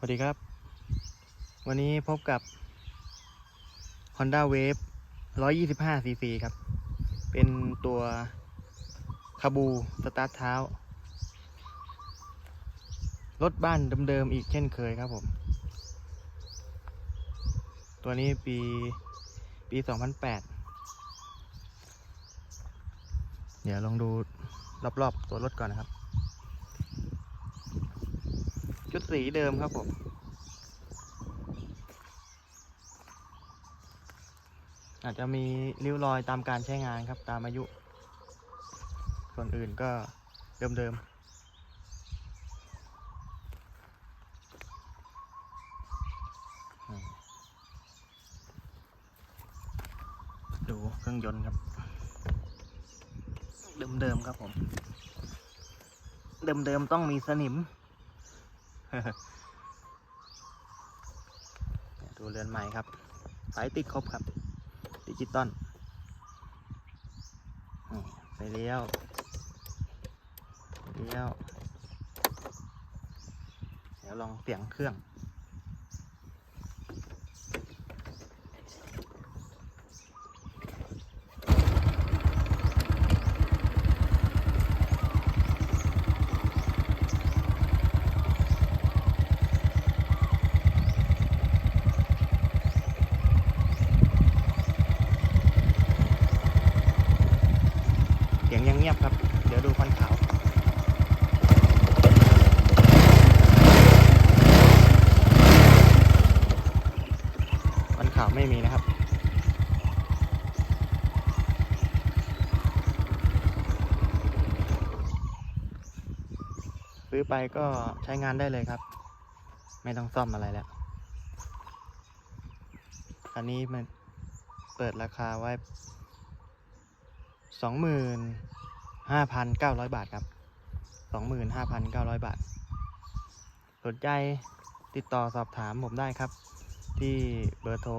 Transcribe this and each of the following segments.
สวัสดีครับ วันนี้พบกับ Honda Wave 125 cc ครับ เป็นตัวคาบูสตาร์ทเท้า รถบ้านเดิมๆอีกเช่นเคยครับผม ตัวนี้ปี ปี 2008 เดี๋ยวลองดูรอบๆตัวรถก่อนนะครับ ชุด สีเดิมครับผม อาจจะมีริ้วรอยตามการใช้งานครับตามอายุ ส่วนอื่นก็เดิมๆดูเครื่องยนต์ครับ เดิมๆครับผม เดิมๆต้องมีสนิม ดูเรือนใหม่ครับไฟติดครบครับ ดิจิตอลนี่ไปเลี้ยวเลี้ยว เดี๋ยวลองเปลี่ยนเครื่อง งียบครับ เดี๋ยวดูควันขาวควันขาวไม่มีนะครับซื้อไปก็ใช้งานได้เลยครับ ไม่ต้องซ่อมอะไรแล้วคันนี้มันเปิดราคาไว้สองหมื่น ห้าพันเก้าร้อยบาทครับสองหมื่นห้าพันเก้าร้อยบาท สนใจติดต่อสอบถามผมได้ครับ ที่เบอร์โทร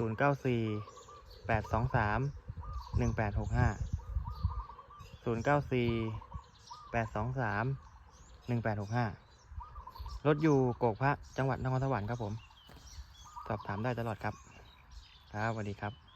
0 9 4 8 2 3 1 8 6 5 0 9 4 8 2 3 1 8 6 5 รถอยู่โกกพระจังหวัดนครสวรรค์ครับผม สอบถามได้ตลอดครับ ครับสวัสดีครับ